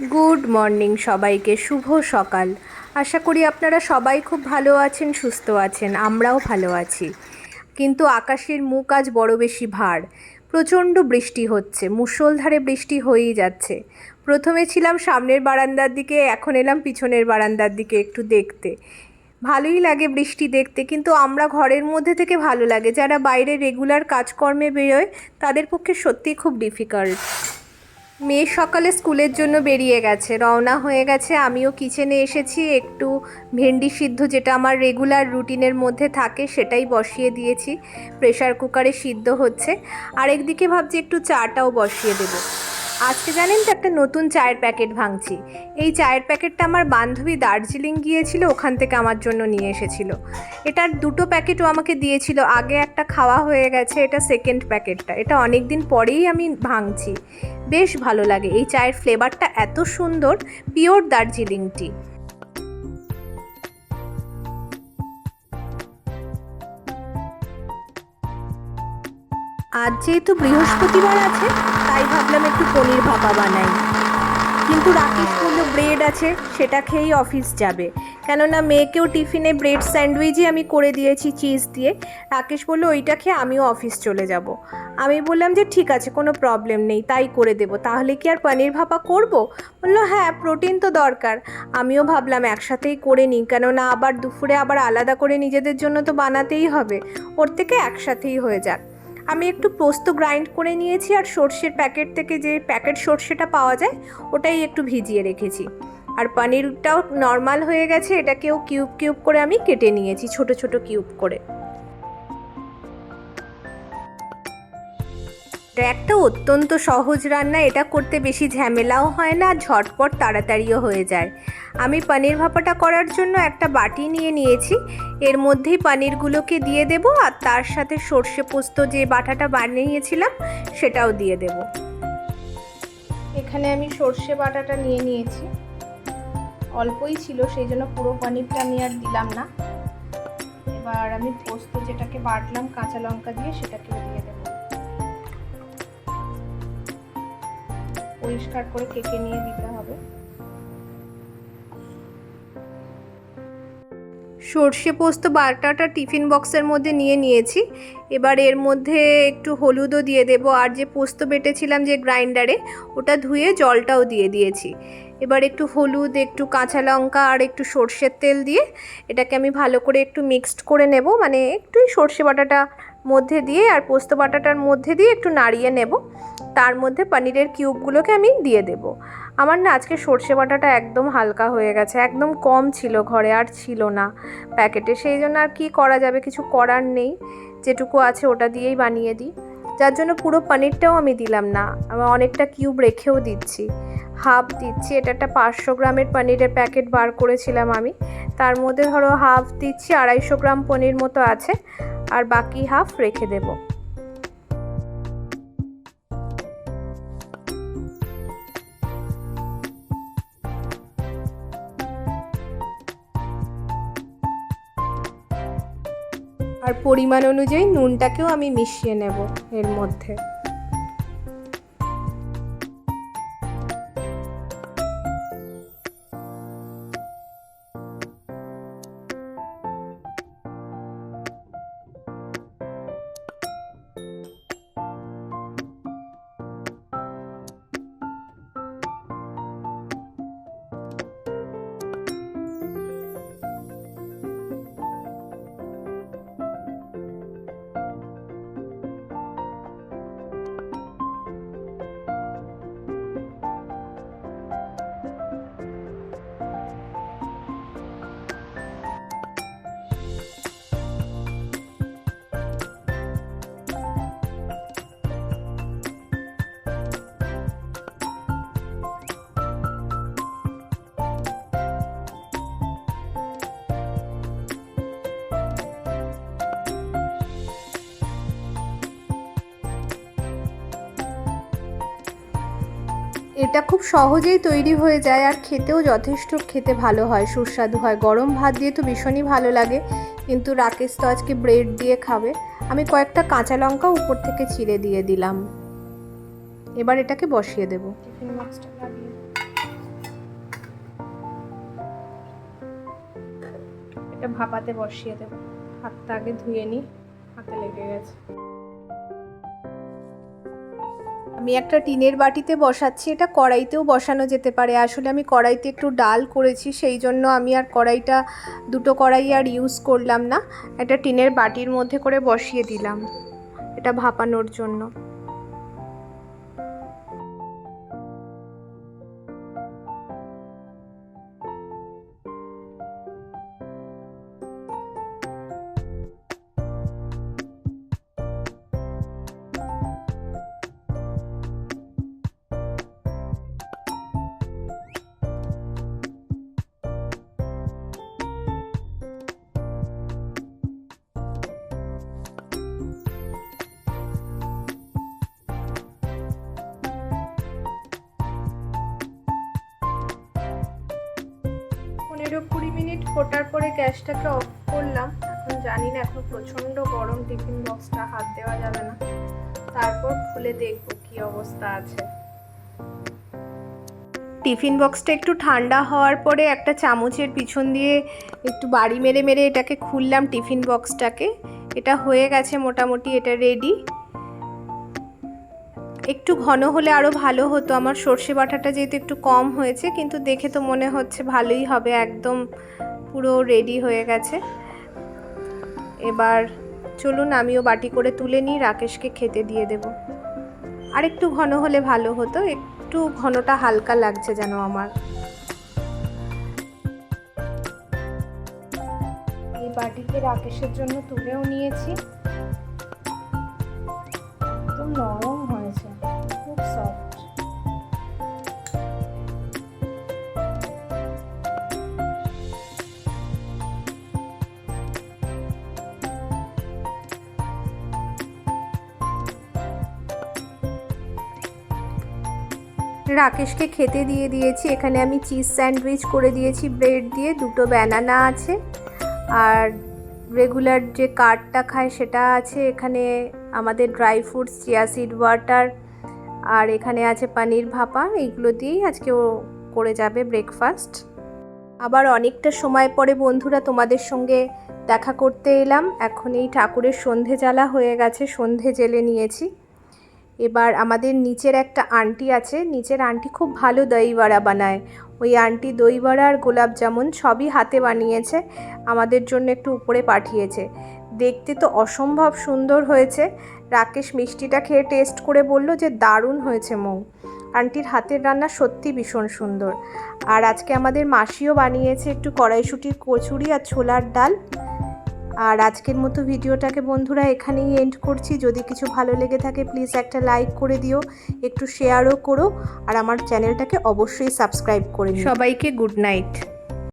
Good morning সবাইকে, শুভ সকাল। আশা করি আপনারা সবাই খুব ভালো আছেন, সুস্থ আছেন, আমরাও ভালো আছি। কিন্তু আকাশের মুখ আজ বড় বেশি ভার। প্রচণ্ড বৃষ্টি হচ্ছে, মুষলধারে বৃষ্টি হয়েই যাচ্ছে। প্রথমে ছিলাম সামনের বারান্দার দিকে, এখন এলাম পিছনের বারান্দার দিকে একটু দেখতে। ভালোই লাগে বৃষ্টি দেখতে, কিন্তু আমরা ঘরের মধ্যে থেকে ভালো লাগে। যারা বাইরে রেগুলার কাজকর্মে বেরোয়, তাদের পক্ষে সত্যিই খুব ডিফিকাল্ট মেয়ে সকালে স্কুলের জন্য বেরিয়ে গেছে। রওনা হয়ে গেছে। আমিও কিচেনে এসেছি। একটু ভেন্ডি সিদ্ধ যেটা আমার রেগুলার রুটিনের মধ্যে থাকে সেটাই বসিয়ে দিয়েছি। প্রেশার কুকারে সিদ্ধ হচ্ছে। আর একদিকে ভাবছি একটু চাটাও বসিয়ে দেবো। আজকে জানেন তো একটা নতুন চায়ের প্যাকেট ভাঙছি। এই চায়ের প্যাকেটটা আমার বান্ধবী দার্জিলিং গিয়েছিল, ওখান থেকে আমার জন্য নিয়ে এসেছিল। এটার দুটো প্যাকেটও আমাকে দিয়েছিল, আগে একটা খাওয়া হয়ে গেছে, এটা সেকেন্ড প্যাকেটটা। এটা অনেক দিন পরেই আমি ভাঙছি। বেশ ভালো লাগে, এই চায়ের ফ্লেভারটা এত সুন্দর পিওর দার্জিলিং টি আজ যেহেতু বৃহস্পতিবার আছে তাই ভাবলাম একটু পনির ভাপা বানাই। কিন্তু রাকেশ বলল, ব্রেড আছে, সেটা খেয়েই অফিস যাবে। কেননা মেয়েকেও টিফিনে ব্রেড স্যান্ডউইচই আমি করে দিয়েছি চিজ দিয়ে। রাকেশ বলল, ওইটা খেয়ে আমিও অফিস চলে যাব। আমি বললাম যে, ঠিক আছে, কোনো প্রবলেম নেই, তাই করে দেব। তাহলে কি আর পনির ভাপা করব? বলল হ্যাঁ প্রোটিন তো দরকার। আমিও ভাবলাম একসাথেই করে নিই, কেননা আবার দুপুরে আবার আলাদা করে নিজেদের জন্য তো বানাতেই হবে। ওর থেকে একসাথেই হয়ে যাক। আমি একটু পোস্ত গ্রাইন্ড করে নিয়েছি আর সর্ষের প্যাকেট থেকে যে প্যাকেট সর্ষেটা পাওয়া যায়, ওটাই একটু ভিজিয়ে রেখেছি। আর পনিরটাও নর্মাল হয়ে গেছে, এটাকেও কিউব কিউব করে আমি কেটে নিয়েছি, ছোট ছোট কিউব করে। একটা অত্যন্ত সহজ রান্না, এটা করতে বেশি ঝামেলাও হয় না, ঝটপট তাড়াতাড়িও হয়ে যায়। আমি পনির ভাপাটা করার জন্য একটা বাটি নিয়ে নিয়েছি। এর মধ্যেই পনিরগুলোকে দিয়ে দেব আর তার সাথে সর্ষে পোস্ত যে বাটাটা বানিয়েছিলাম, সেটাও দিয়ে দেব। এখানে আমি সর্ষে বাটাটা নিয়ে নিয়েছি। অল্পই ছিল, সেই জন্য পুরো পনিরটা আমি আর দিলাম না। এবার আমি পোস্ত যেটাকে বাটলাম, কাঁচা লঙ্কা দিয়ে সেটাকেও দিয়ে দেবো। পরিষ্কার করে কেটে নিয়ে দিতে হবে। সর্ষে পোস্ত বাটাটা টিফিন বক্সের মধ্যে নিয়ে নিয়েছি। এবার এর মধ্যে একটু হলুদও দিয়ে দেব। আর যে পোস্ত বেটেছিলাম যে গ্রাইন্ডারে, ওটা ধুয়ে জলটাও দিয়ে দিয়েছি। এবার একটু হলুদ, একটু কাঁচা লঙ্কা আর একটু সর্ষের তেল দিয়ে এটাকে আমি ভালো করে একটু মিক্সড করে নেব। মানে একটুই সর্ষে বাটাটা মধ্যে দিয়ে আর পোস্ত বাটাটার মধ্যে দিয়ে একটু নাড়িয়ে নেব। তার মধ্যে পনিরের কিউবগুলোকে আমি দিয়ে দেব। আমার না আজকে সর্ষে বাটাটা একদম হালকা হয়ে গেছে, একদম কম ছিল ঘরে আর ছিল না প্যাকেটে। সেই জন্য আর কি করা যাবে, কিছু করার নেই। যেটুকু আছে ওটা দিয়েই বানিয়ে দিই। যার জন্য পুরো পনিরটাও আমি দিলাম না, আমি অনেকটা কিউব রেখেও দিচ্ছি। হাফ দিচ্ছি, এটা একটা পাঁচশো গ্রামের পনিরের প্যাকেট বার করেছিলাম আমি। তার মধ্যে ধরো হাফ দিচ্ছি, আড়াইশো গ্রাম পনির মতো আছে। আর বাকি হাফ রেখে দেব। আর পরিমাণ অনুযায়ী নুনটাকেও আমি মিশিয়ে নেব এর মধ্যে। এটা খুব সহজেই তৈরি হয়ে যায় আর খেতেও যথেষ্ট খেতে ভালো হয়, সুস্বাদু হয়। গরম ভাত দিয়ে তো ভীষণই ভালো লাগে, কিন্তু রাকেশ তো আজকে ব্রেড দিয়ে খাবে। আমি কয়েকটা কাঁচা লঙ্কা উপর থেকে ছিঁড়ে দিয়ে দিলাম। এবার এটাকে বসিয়ে দেবো। এটা ভাপাতে বসিয়ে দেবো। হাতটা আগে ধুয়ে নিই, হাতে লেগে গেছে। আমি একটা টিনের বাটিতে বসাচ্ছি, এটা কড়াইতেও বসানো যেতে পারে। আসলে আমি কড়াইতে একটু ডাল করেছি, সেই জন্য আমি আর কড়াইটা, দুটো কড়াই আর ইউজ করলাম না। একটা টিনের বাটির মধ্যে করে বসিয়ে দিলাম, এটা ভাপানোর জন্য। পনেরো কুড়ি মিনিট, ফোটার পরে গ্যাসটাকে অফ করলাম। এখন জানি না, এখন প্রচণ্ড গরম টিফিন বক্সটা হাত দেওয়া যাবে না। তারপর খুলে দেখব কি অবস্থা আছে। টিফিন বক্সটা একটু ঠান্ডা হওয়ার পরে একটা চামচের পিছন দিয়ে একটু বাড়ি মেরে মেরে এটাকে খুললাম টিফিন বক্সটাকে এটা হয়ে গেছে মোটামুটি, এটা রেডি একটু ঘন হলে আরও ভালো হতো। আমার সর্ষে বাটাটা যেহেতু একটু কম হয়েছে, কিন্তু দেখে তো মনে হচ্ছে ভালোই হবে, একদম পুরো রেডি হয়ে গেছে। এবার চলুন, আমিও বাটি করে তুলে নিই, রাকেশকে খেতে দিয়ে দেব। আর একটু ঘন হলে ভালো হতো, একটু ঘনটা হালকা লাগছে যেন আমার। এই বাটিকে রাকেশের জন্য তুলেও নিয়েছি। একদম নরম খুব সফট রাকেশকে খেতে দিয়ে দিয়েছি। এখানে আমি চিজ স্যান্ডউইচ করে দিয়েছি, ব্রেড দিয়ে, দুটো ব্যানানা আছে। আর রেগুলার যে কার্ডটা খায় সেটা আছে। এখানে আমাদের dry fruits, chia seed water আর এখানে আছে পানির ভাপা, এইগুলো দিয়েই আজকে ও করে যাবে ব্রেকফাস্ট আবার অনেকটা সময় পরে বন্ধুরা তোমাদের সঙ্গে দেখা করতে এলাম। এখন এই ঠাকুরের সন্ধে জ্বালা হয়ে গেছে, সন্ধে জেলে নিয়েছি। এবার আমাদের নিচের একটা আন্টি আছে, নিচের আন্টি খুব ভালো দই বড়া বানায়। ওই আন্টি দই বড়া আর গোলাপ জামুন সবই হাতে বানিয়েছে, আমাদের জন্য একটু উপরে পাঠিয়েছে। দেখতে তো অসম্ভব সুন্দর হয়েছে। রাকেশ মিষ্টিটা খেয়ে টেস্ট করে বলল যে দারুণ হয়েছে মৌ। আন্টির হাতের রান্না সত্যি ভীষণ সুন্দর। আর আজকে আমাদের মাসিও বানিয়েছে একটু কড়াইশুটির কচুরি আর ছোলার ডাল। আর আজকের মতো ভিডিওটাকে বন্ধুরা এখানেই এন্ড করছি। যদি কিছু ভালো লেগে থাকে প্লিজ একটা লাইক করে দিও, একটু শেয়ারও করো। আর আমার চ্যানেলটাকে অবশ্যই সাবস্ক্রাইব করে সবাইকে গুড নাইট